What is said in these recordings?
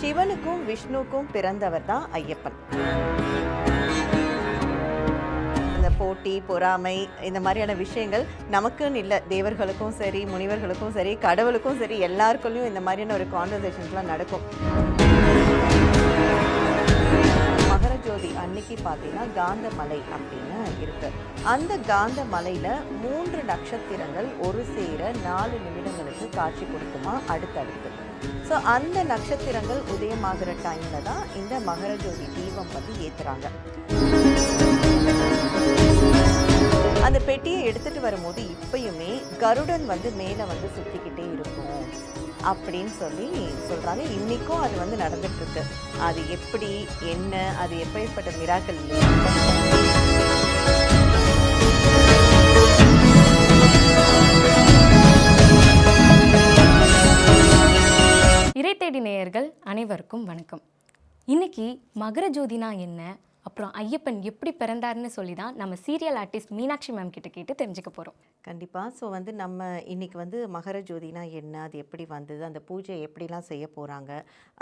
சிவனுக்கும் விஷ்ணுக்கும் பிறந்தவர் தான் ஐயப்பன். இந்த போட்டி பொறாமை இந்த மாதிரியான விஷயங்கள் நமக்குன்னு இல்லை. தேவர்களுக்கும் சரி முனிவர்களுக்கும் சரி கடவுளுக்கும் சரி எல்லாருக்குள்ளேயும் இந்த மாதிரியான ஒரு கான்வர்சேஷன்ஸ்லாம் நடக்கும். மகர ஜோதி அன்னைக்கு பார்த்தீங்கன்னா காந்தமலை அப்படின்னு இருக்கு. அந்த காந்த மலையில மூன்று நட்சத்திரங்கள் ஒரு சேர நாலு நிமிடங்களுக்கு காட்சி கொடுக்குமா? அடுத்தடுத்து. ஸோ அந்த நட்சத்திரங்கள் உதயமாகிற டைமில் தான் இந்த மகர ஜோதி தீபம் வந்து ஏற்றுறாங்க அந்த பெட்டியை எடுத்துகிட்டு வரும்போது இப்பயுமே கருடன் வந்து மேலே வந்து சுற்றிக்கிட்டே இருக்கும் அப்படின்னு சொல்லி சொல்கிறாங்க இன்னைக்கும் அது வந்து நடந்துகிட்ருக்கு அது எப்படி என்ன அது எப்பேற்பட்ட மிராக்கள் இறை தேடி நேயர்கள் அனைவருக்கும் வணக்கம். இன்னைக்கு மகர ஜோதினா என்ன? அப்புறம் ஐயப்பன் எப்படி பிறந்தாருன்னு சொல்லி தான் நம்ம சீரியல் ஆர்டிஸ்ட் மீனாட்சி மேம் கிட்ட கேட்டு தெரிஞ்சுக்க போகிறோம் கண்டிப்பாக ஸோ வந்து நம்ம இன்றைக்கி வந்து மகர ஜோதினா என்ன? அது எப்படி வந்தது? அந்த பூஜை எப்படிலாம் செய்ய போகிறாங்க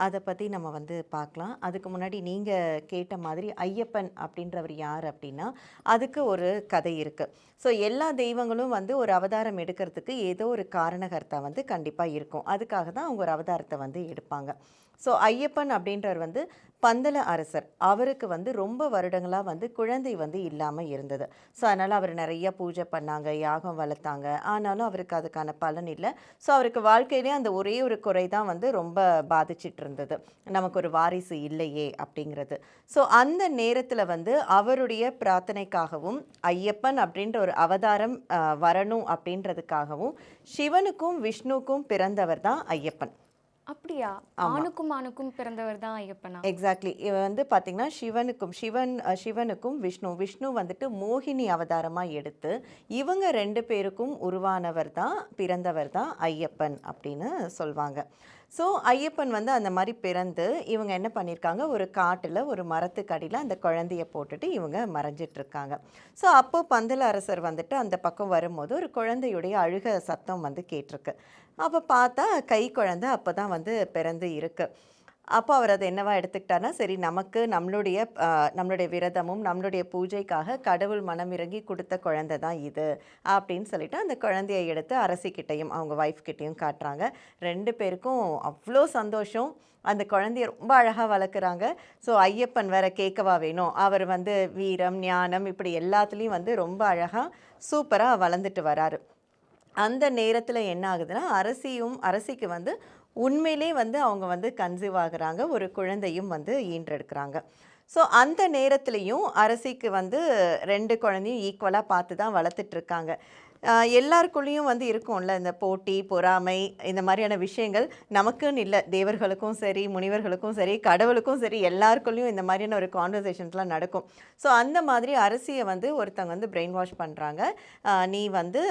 அதை பற்றி நம்ம வந்து பார்க்கலாம். அதுக்கு முன்னாடி நீங்கள் கேட்ட மாதிரி ஐயப்பன் அப்படின்றவர் யார் அப்படின்னா அதுக்கு ஒரு கதை இருக்குது ஸோ எல்லா தெய்வங்களும் வந்து ஒரு அவதாரம் எடுக்கிறதுக்கு ஏதோ ஒரு காரணகர்த்தா வந்து கண்டிப்பாக இருக்கும். அதுக்காக தான் அவங்க ஒரு அவதாரத்தை வந்து எடுப்பாங்க. ஸோ ஐயப்பன் அப்படின்றவர் வந்து பந்தல அரசர். அவருக்கு வந்து ரொம்ப வருடங்களாக வந்து குழந்தை வந்து இல்லாமல் இருந்தது. ஸோ அதனால் அவர் நிறைய பூஜை பண்ணாங்க யாகம் வளர்த்தாங்க. ஆனாலும் அவருக்கு அதுக்கான பலன் இல்லை. ஸோ அவருக்கு வாழ்க்கையிலே அந்த ஒரே ஒரு குறை தான் வந்து ரொம்ப பாதிச்சிட்டு இருந்தது. நமக்கு ஒரு வாரிசு இல்லையே அப்படிங்கிறது. ஸோ அந்த நேரத்தில் வந்து அவருடைய பிரார்த்தனைக்காகவும் ஐயப்பன் அப்படின்ற ஒரு அவதாரம் வரணும் அப்படின்றதுக்காகவும் சிவனுக்கும் விஷ்ணுக்கும் பிறந்தவர் தான் ஐயப்பன். அப்படியா? ஆணுக்கும் ஆணுக்கும் பிறந்தவர் தான் ஐயப்பனா? எக்ஸாக்ட்லி இவன் வந்து பார்த்தீங்கன்னா சிவனுக்கும் சிவன் சிவனுக்கும் விஷ்ணு. விஷ்ணு வந்துட்டு மோகினி அவதாரமாக எடுத்து இவங்க ரெண்டு பேருக்கும் உருவானவர் தான் பிறந்தவர் தான் ஐயப்பன் அப்படின்னு சொல்லுவாங்க ஸோ ஐயப்பன் வந்து அந்த மாதிரி பிறந்து இவங்க என்ன பண்ணியிருக்காங்க ஒரு காட்டில் ஒரு மரத்துக்கடியில் அந்த குழந்தைய போட்டுட்டு இவங்க மறைஞ்சிட்ருக்காங்க. ஸோ அப்போது பந்தல அரசர் வந்துட்டு அந்த பக்கம் வரும்போது ஒரு குழந்தையுடைய அழுக சத்தம் வந்து கேட்டிருக்கு. அப்போ பார்த்தா கை குழந்தை அப்போ தான் வந்து பிறந்து இருக்குது அப்போ அவர் அதை என்னவா எடுத்துக்கிட்டாருன்னா சரி நமக்கு நம்மளுடைய நம்மளுடைய விரதமும் நம்மளுடைய பூஜைக்காக கடவுள் மனம் இறங்கி கொடுத்த குழந்தை தான் இது அப்படின்னு சொல்லிட்டு அந்த குழந்தையை எடுத்து அரசிக்கிட்டையும் அவங்க ஒய்ஃப் கிட்டேயும் காட்டுறாங்க. ரெண்டு பேருக்கும் அவ்வளோ சந்தோஷம். அந்த குழந்தைய ரொம்ப அழகாக வளர்க்குறாங்க. ஸோ ஐயப்பன் வேற கேட்கவா வேணும்? அவர் வந்து வீரம் ஞானம் இப்படி எல்லாத்துலேயும் வந்து ரொம்ப அழகாக சூப்பராக வளர்ந்துட்டு வராரு. அந்த நேரத்தில் என்ன ஆகுதுன்னா அரசியும் அரசிக்கு வந்து உண்மையிலே வந்து அவங்க வந்து கன்சீவ் ஆகுறாங்க. ஒரு குழந்தையும் வந்து ஈன்றெடுக்கிறாங்க. ஸோ அந்த நேரத்துலையும் அரசிக்கு வந்து ரெண்டு குழந்தையும் ஈக்குவலாக பார்த்து தான் வளர்த்துட்ருக்காங்க எல்லாருக்குள்ளேயும் வந்து இருக்கும்ல இந்த போட்டி பொறாமை இந்த மாதிரியான விஷயங்கள் நமக்குன்னு இல்லை. தேவர்களுக்கும் சரி முனிவர்களுக்கும் சரி கடவுளுக்கும் சரி எல்லாருக்குள்ளேயும் இந்த மாதிரியான ஒரு கான்வர்சேஷன்ஸ்லாம் நடக்கும். ஸோ அந்த மாதிரி அரசியை வந்து ஒருத்தவங்க வந்து பிரெயின் வாஷ் பண்ணுறாங்க நீ வந்து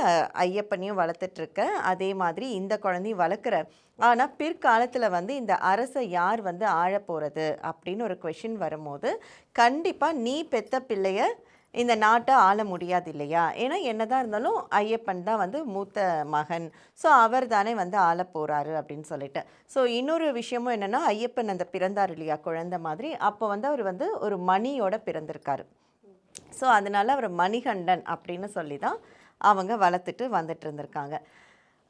ஐயப்பனையும் வளர்த்துட்ருக்க. அதே மாதிரி இந்த குழந்தையும் வளர்க்குற. ஆனால் பிற்காலத்தில் வந்து இந்த அரசை யார் வந்து ஆழ போகிறது அப்படின்னு ஒரு கொஷின் வரும்போது கண்டிப்பாக நீ பெத்த பிள்ளைய இந்த நாட்டை ஆள முடியாது இல்லையா ஏன்னா என்னதான் இருந்தாலும் ஐயப்பன் தான் வந்து மூத்த மகன். ஸோ அவர் தானே வந்து ஆள போகிறாரு அப்படின்னு சொல்லிட்டு. ஸோ இன்னொரு விஷயமும் என்னென்னா ஐயப்பன் அந்த பிறந்தார் இல்லையா குழந்தை மாதிரி. அப்போ வந்து அவர் வந்து ஒரு மணியோட பிறந்திருக்காரு. ஸோ அதனால அவர் மணிகண்டன் அப்படின்னு சொல்லி தான் அவங்க வளர்த்துட்டு வந்துட்டு இருந்திருக்காங்க.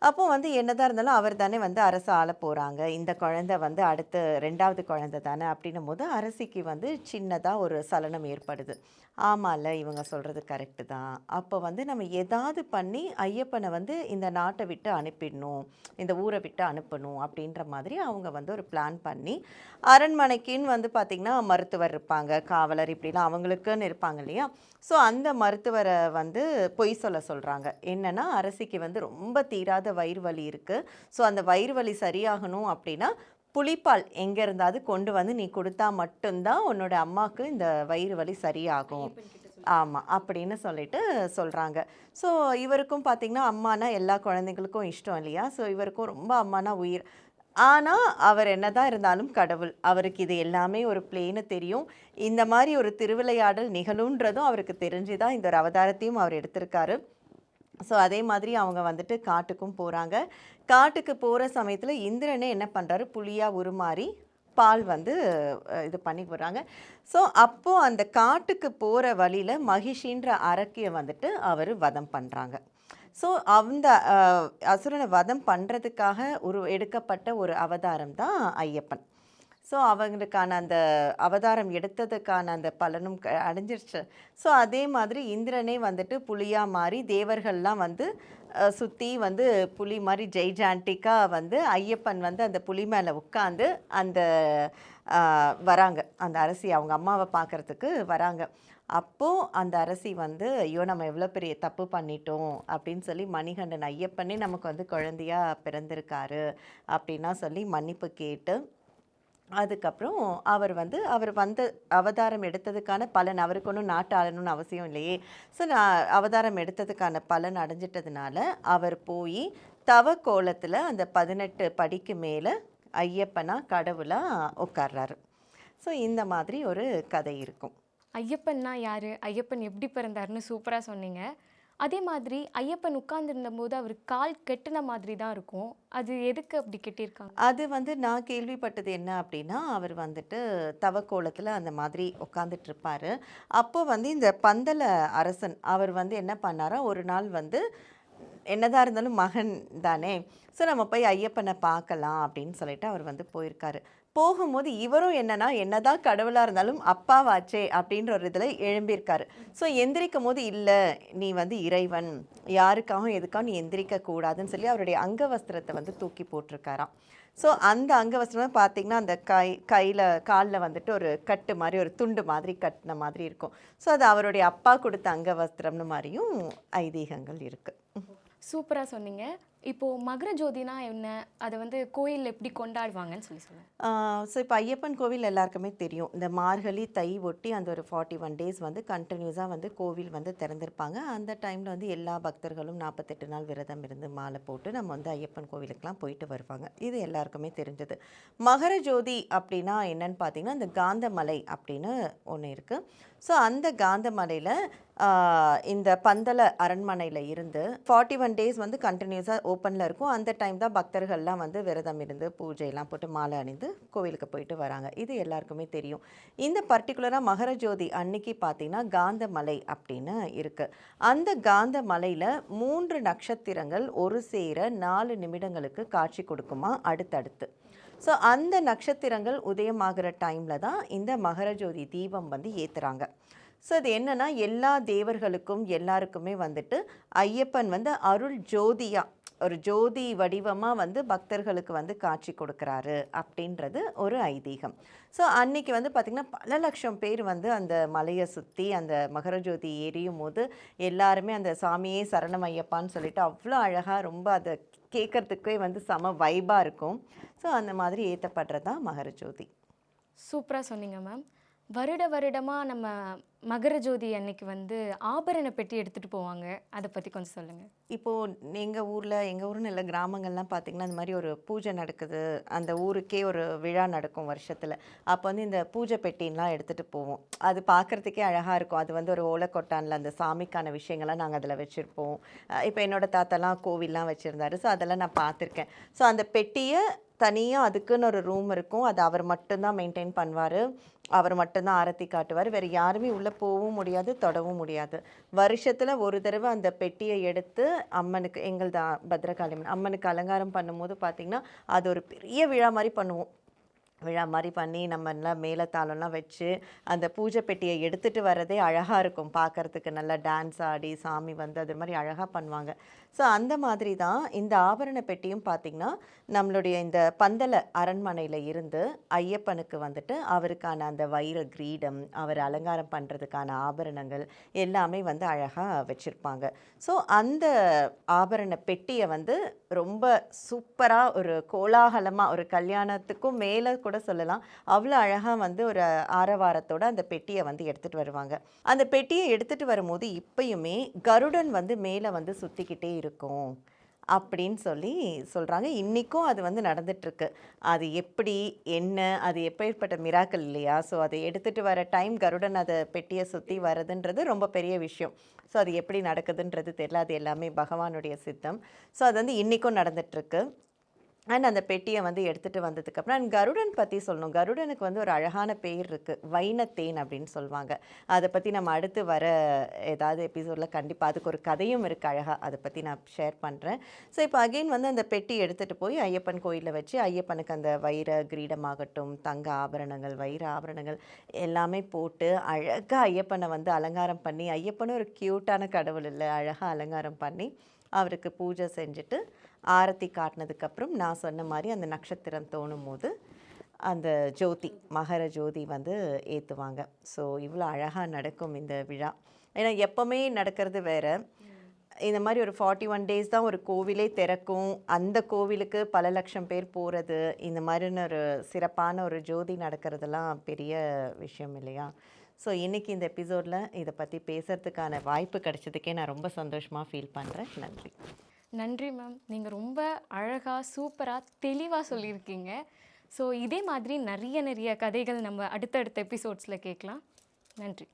அப்போ வந்து என்னதான் இருந்தாலும் அவர் தானே வந்து அரசு ஆள போகிறாங்க இந்த குழந்தை வந்து அடுத்து ரெண்டாவது குழந்தை தானே அப்படின்னும் போது அரசிக்கு வந்து சின்னதாக ஒரு சலனம் ஏற்படுது. ஆமாம்ல இவங்க சொல்கிறது கரெக்டு தான். அப்போ வந்து நம்ம ஏதாவது பண்ணி ஐயப்பனை வந்து இந்த நாட்டை விட்டு அனுப்பிடணும் இந்த ஊரை விட்டு அனுப்பணும் அப்படின்ற மாதிரி அவங்க வந்து ஒரு பிளான் பண்ணி அரண்மனைக்குன்னு வந்து பார்த்திங்கன்னா மருத்துவர் இருப்பாங்க காவலர் இப்படிலாம் அவங்களுக்குன்னு இருப்பாங்க இல்லையா? ஸோ அந்த மருத்துவரை வந்து பொய் சொல்ல சொல்கிறாங்க என்னென்னா அரசிக்கு வந்து ரொம்ப தீராத வயிறு வலி இருக்குது ஸோ அந்த வயிறு வலி சரியாகணும் அப்படின்னா புளிப்பால் எங்கே இருந்தாவது கொண்டு வந்து நீ கொடுத்தா மட்டும்தான் உன்னோட அம்மாவுக்கு இந்த வயிறு வலி சரியாகும். ஆமாம் அப்படின்னு சொல்லிட்டு சொல்கிறாங்க ஸோ இவருக்கும் பார்த்திங்கன்னா அம்மானா எல்லா குழந்தைங்களுக்கும் இஷ்டம் இல்லையா? ஸோ இவருக்கும் ரொம்ப அம்மானா உயிர். ஆனால் அவர் என்னதான் இருந்தாலும் கடவுள். அவருக்கு இது எல்லாமே ஒரு பிளேன்னு தெரியும். இந்த மாதிரி ஒரு திருவிளையாடல் நிகழுன்றதும் அவருக்கு தெரிஞ்சு தான் இந்த ஒரு அவதாரத்தையும் அவர் எடுத்திருக்காரு. ஸோ அதே மாதிரி அவங்க வந்துட்டு காட்டுக்கும் போகிறாங்க காட்டுக்கு போகிற சமயத்தில் இந்திரனே என்ன பண்ணுறாரு புலியாக உருமாறி பால் வந்து இது பண்ணி போடுறாங்க ஸோ அப்போது அந்த காட்டுக்கு போகிற வழியில் மகிஷின்ற அரக்கியை வந்துட்டு அவர் வதம் பண்ணுறாங்க ஸோ அந்த அசுரனை வதம் பண்ணுறதுக்காக ஒரு எடுக்கப்பட்ட ஒரு அவதாரம் தான் ஐயப்பன். ஸோ அவங்களுக்கான அந்த அவதாரம் எடுத்ததுக்கான அந்த பலனும் க- அடைஞ்சிருச்சு. ஸோ அதே மாதிரி இந்திரனே வந்துட்டு புலியாக மாறி தேவர்கள்லாம் வந்து சுற்றி வந்து புலி மாதிரி ஜெய்ஜாண்டிக்காக வந்து ஐயப்பன் வந்து அந்த புலி மேலே உட்காந்து அந்த வராங்க. அந்த அரசி அவங்க அம்மாவை பார்க்கறதுக்கு வராங்க. அப்போது அந்த அரசி வந்து ஐயோ நம்ம எவ்வளோ பெரிய தப்பு பண்ணிட்டோம் அப்படின்னு சொல்லி மணிகண்டன் ஐயப்பனே நமக்கு வந்து குழந்தையாக பிறந்திருக்காரு அப்படின்னா சொல்லி மன்னிப்பு கேட்டு அதுக்கப்புறம் அவர் வந்து அவர் வந்த அவதாரம் எடுத்ததுக்கான பலன் அவருக்கு ஒன்றும் நாட்டு ஆளணும்னு அவசியம் இல்லையே. ஸோ நான் அவதாரம் எடுத்ததுக்கான பலன் அடைஞ்சிட்டதுனால அவர் போய் தவ கோலத்தில் அந்த பதினெட்டு படிக்கு மேலே ஐயப்பனா கடவுளாக உட்கார்றாரு. ஸோ இந்த மாதிரி ஒரு கதை இருக்கும். ஐயப்பன்னா யார்? ஐயப்பன் எப்படி பிறந்தாருன்னு சூப்பராக சொன்னீங்க. அதே மாதிரி ஐயப்பன் உட்கார்ந்துருந்த போது அவர் கால் கெட்டின மாதிரி தான் இருக்கும். அது எதுக்கு அப்படி கெட்டியிருக்காங்க? அது வந்து நான் கேள்விப்பட்டது என்ன அப்படின்னா அவர் வந்துட்டு தவக்கோலத்தில் அந்த மாதிரி உட்காந்துட்டு இருப்பார் அப்போ வந்து இந்த பந்தல அரசன் அவர் வந்து என்ன பண்ணாரா ஒரு நாள் வந்து என்னதான் இருந்தாலும் மகன் தானே ஸோ நம்ம போய் ஐயப்பனை பார்க்கலாம் அப்படின்னு சொல்லிட்டு அவர் வந்து போயிருக்காரு. போகும்போது இவரும் என்னன்னா என்னதான் கடவுளாக இருந்தாலும் அப்பாவாச்சே அப்படின்ற ஒரு இதில் எழும்பியிருக்காரு. ஸோ எந்திரிக்கும் போது இல்லை நீ வந்து இறைவன் யாருக்காகவும் எதுக்காகவும் நீ எந்திரிக்க கூடாதுன்னு சொல்லி அவருடைய அங்கவஸ்திரத்தை வந்து தூக்கி போட்டிருக்காராம். ஸோ அந்த அங்கவஸ்திரம் பார்த்தீங்கன்னா அந்த கை கையில் காலில் வந்துட்டு ஒரு கட்டு மாதிரி ஒரு துண்டு மாதிரி கட்டின மாதிரி இருக்கும். ஸோ அது அவருடைய அப்பா கொடுத்த அங்கவஸ்திரம்னு மாதிரியும் ஐதீகங்கள் இருக்குது சூப்பராக சொன்னீங்க. இப்போது மகர ஜோதினா என்ன? அதை வந்து கோயில் எப்படி கொண்டாடுவாங்கன்னு சொல்லி சொல்லுங்கள் ஸோ இப்போ ஐயப்பன் கோவில் எல்லாருக்குமே தெரியும். இந்த மார்கழி தை ஒட்டி அந்த ஒரு ஃபார்ட்டி ஒன் டேஸ் வந்து கண்டினியூஸாக வந்து கோவில் வந்து திறந்திருப்பாங்க. அந்த டைமில் வந்து எல்லா பக்தர்களும் நாற்பத்தெட்டு நாள் விரதம் இருந்து மாலை போட்டு நம்ம வந்து ஐயப்பன் கோவிலுக்கெலாம் போயிட்டு வருவாங்க. இது எல்லாருக்குமே தெரிஞ்சது. மகர ஜோதி அப்படின்னா என்னன்னு பார்த்தீங்கன்னா இந்த காந்தமலை அப்படின்னு ஒன்று இருக்குது ஸோ அந்த காந்தமலையில் இந்த பந்தல அரண்மனையில் இருந்து ஃபார்ட்டி ஒன் டேஸ் வந்து கண்டினியூஸாக ஓப்பனில் இருக்கும். அந்த டைம் தான் பக்தர்கள்லாம் வந்து விரதம் இருந்து பூஜையெல்லாம் போட்டு மாலை அணிந்து கோவிலுக்கு போயிட்டு வராங்க. இது எல்லாருக்குமே தெரியும். இந்த பர்டிகுலராக மகர ஜோதி அன்னைக்கு பார்த்தீங்கன்னா காந்தமலை அப்படின்னு இருக்குது அந்த காந்த மலையில் மூன்று நட்சத்திரங்கள் ஒரு சேர நாலு நிமிடங்களுக்கு காட்சி கொடுக்குமா அடுத்தடுத்து. ஸோ அந்த நட்சத்திரங்கள் உதயமாகிற டைமில் தான் இந்த மகர ஜோதி தீபம் வந்து ஏற்றுறாங்க ஸோ அது என்னன்னா எல்லா தேவர்களுக்கும் எல்லாருக்குமே வந்துட்டு ஐயப்பன் வந்து அருள் ஜோதியாக ஒரு ஜோதி வடிவமாக வந்து பக்தர்களுக்கு வந்து காட்சி கொடுக்குறாரு அப்படின்றது ஒரு ஐதீகம். ஸோ அன்னைக்கு வந்து பார்த்திங்கன்னா பல லட்சம் பேர் வந்து அந்த மலையை சுற்றி அந்த மகர ஜோதி எரியும் போது எல்லாருமே அந்த சாமியே சரணம் ஐயப்பான்னு சொல்லிட்டு அவ்வளோ அழகாக ரொம்ப அதை கேட்குறதுக்கே வந்து செம வைபாக இருக்கும். ஸோ அந்த மாதிரி ஏற்றப்படுறது தான் மகர ஜோதி. சூப்பராக சொன்னீங்க மேம். வருட வருடமாக நம்ம மகர ஜோதி அன்னைக்கு வந்து ஆபரண பெட்டி எடுத்துகிட்டு போவாங்க. அதை பற்றி கொஞ்சம் சொல்லுங்கள் இப்போது எங்கள் ஊரில் எங்கள் ஊர்னு இல்லை கிராமங்கள்லாம் பார்த்திங்கன்னா இந்த மாதிரி ஒரு பூஜை நடக்குது. அந்த ஊருக்கே ஒரு விழா நடக்கும் வருஷத்தில். அப்போ வந்து இந்த பூஜை பெட்டின்லாம் எடுத்துகிட்டு போவோம். அது பார்க்குறதுக்கே அழகாக இருக்கும். அது வந்து ஒரு ஓலக்கொட்டானில் அந்த சாமிக்கான விஷயங்கள்லாம் நாங்கள் அதில் வச்சுருப்போம். இப்போ என்னோட தாத்தாலாம் கோவில்லாம் வச்சுருந்தாரு. ஸோ அதெல்லாம் நான் பார்த்துருக்கேன் ஸோ அந்த பெட்டியை தனியாக அதுக்குன்னு ஒரு ரூம் இருக்கும். அது அவர் மட்டும்தான் மெயின்டைன் பண்ணுவார். அவர் மட்டும்தான் ஆரத்தி காட்டுவார். வேறு யாருமே உள்ளே போகவும் முடியாது தொடவும் முடியாது. வருஷத்தில் ஒரு தடவை அந்த பெட்டியை எடுத்து அம்மனுக்கு எங்கள் தான் பத்ரகாளி அம்மன் அம்மனுக்கு அலங்காரம் பண்ணும்போது பார்த்திங்கன்னா அது ஒரு பெரிய விழா மாதிரி பண்ணுவோம். விழா மாதிரி பண்ணி நம்ம எல்லாம் மேலத்தாளம்லாம் வச்சு அந்த பூஜை பெட்டியை எடுத்துகிட்டு வரதே அழகாக இருக்கும். பார்க்கறதுக்கு நல்லா டான்ஸ் ஆடி சாமி வந்து அது மாதிரி அழகாக பண்ணுவாங்க. ஸோ அந்த மாதிரி தான் இந்த ஆபரண பெட்டியும் பார்த்திங்கன்னா நம்மளுடைய இந்த பந்தல அரண்மனையில் இருந்து ஐயப்பனுக்கு வந்துட்டு அவருக்கான அந்த வைர கிரீடம் அவர் அலங்காரம் பண்ணுறதுக்கான ஆபரணங்கள் எல்லாமே வந்து அழகாக வச்சுருப்பாங்க. ஸோ அந்த ஆபரண பெட்டியை வந்து ரொம்ப சூப்பராக ஒரு கோலாகலமாக ஒரு கல்யாணத்துக்கும் மேலே கூட சொல்லலாம். அவ்வளோ அழகாக வந்து ஒரு ஆரவாரத்தோடு அந்த பெட்டியை வந்து எடுத்துகிட்டு வருவாங்க. அந்த பெட்டியை எடுத்துகிட்டு வரும்போது இப்பயுமே கருடன் வந்து மேலே வந்து சுற்றிக்கிட்டே இருக்கும் இருக்கும் அப்படின்னு சொல்லி சொல்கிறாங்க இன்றைக்கும் அது வந்து நடந்துட்டுருக்கு. அது எப்படி என்ன அது எப்பேற்பட்ட மிராக்கள் இல்லையா? ஸோ அதை எடுத்துகிட்டு வர டைம் கருடன் அதை பெட்டியை சுற்றி வரதுன்றது ரொம்ப பெரிய விஷயம். ஸோ அது எப்படி நடக்குதுன்றது தெரியல. அது எல்லாமே பகவானுடைய சித்தம். ஸோ அது வந்து இன்றைக்கும் நடந்துட்டுருக்கு. அண்ட் அந்த பெட்டியை வந்து எடுத்துகிட்டு வந்ததுக்கப்புறம் அண்ட் கருடன் பற்றி சொல்லணும். கருடனுக்கு வந்து ஒரு அழகான பேர் இருக்குது வைனத்தேன் அப்படின்னு சொல்லுவாங்க. அதை பற்றி நம்ம அடுத்து வர ஏதாவது எபிசோடில் கண்டிப்பாக அதுக்கு ஒரு கதையும் இருக்குது அழகாக அதை பற்றி நான் ஷேர் பண்ணுறேன் ஸோ இப்போ அகெயின் வந்து அந்த பெட்டி எடுத்துகிட்டு போய் ஐயப்பன் கோயிலில் வச்சு ஐயப்பனுக்கு அந்த வைர கிரீடமாகட்டும் தங்க ஆபரணங்கள் வைர ஆபரணங்கள் எல்லாமே போட்டு அழகாக ஐயப்பனை வந்து அலங்காரம் பண்ணி ஐயப்பனும் ஒரு க்யூட்டான கடவுள் இல்லை அழகாக அலங்காரம் பண்ணி அவருக்கு பூஜை செஞ்சுட்டு ஆரத்தி காட்டினதுக்கப்புறம் நான் சொன்ன மாதிரி அந்த நட்சத்திரம் தோணும் போது அந்த ஜோதி மகர ஜோதி வந்து ஏற்றுவாங்க ஸோ இவ்வளோ அழகாக நடக்கும் இந்த விழா. ஏன்னா எப்போவுமே நடக்கிறது வேற. இந்த மாதிரி ஒரு ஃபார்ட்டி ஒன் டேஸ் தான் ஒரு கோவிலே திறக்கும். அந்த கோவிலுக்கு பல லட்சம் பேர் போகிறது இந்த மாதிரின்னு ஒரு சிறப்பான ஒரு ஜோதி நடக்கிறதெல்லாம் பெரிய விஷயம் இல்லையா? ஸோ இன்றைக்கி இந்த எபிசோடில் இதை பற்றி பேசுகிறதுக்கான வாய்ப்பு கிடைச்சதுக்கே நான் ரொம்ப சந்தோஷமாக ஃபீல் பண்ணுறேன் நன்றி. நன்றி மேம். நீங்கள் ரொம்ப அழகாக சூப்பராக தெளிவாக சொல்லியிருக்கீங்க. ஸோ இதே மாதிரி நிறைய நிறைய கதைகள் நம்ம அடுத்தடுத்த எபிசோட்ஸில் கேட்கலாம். நன்றி.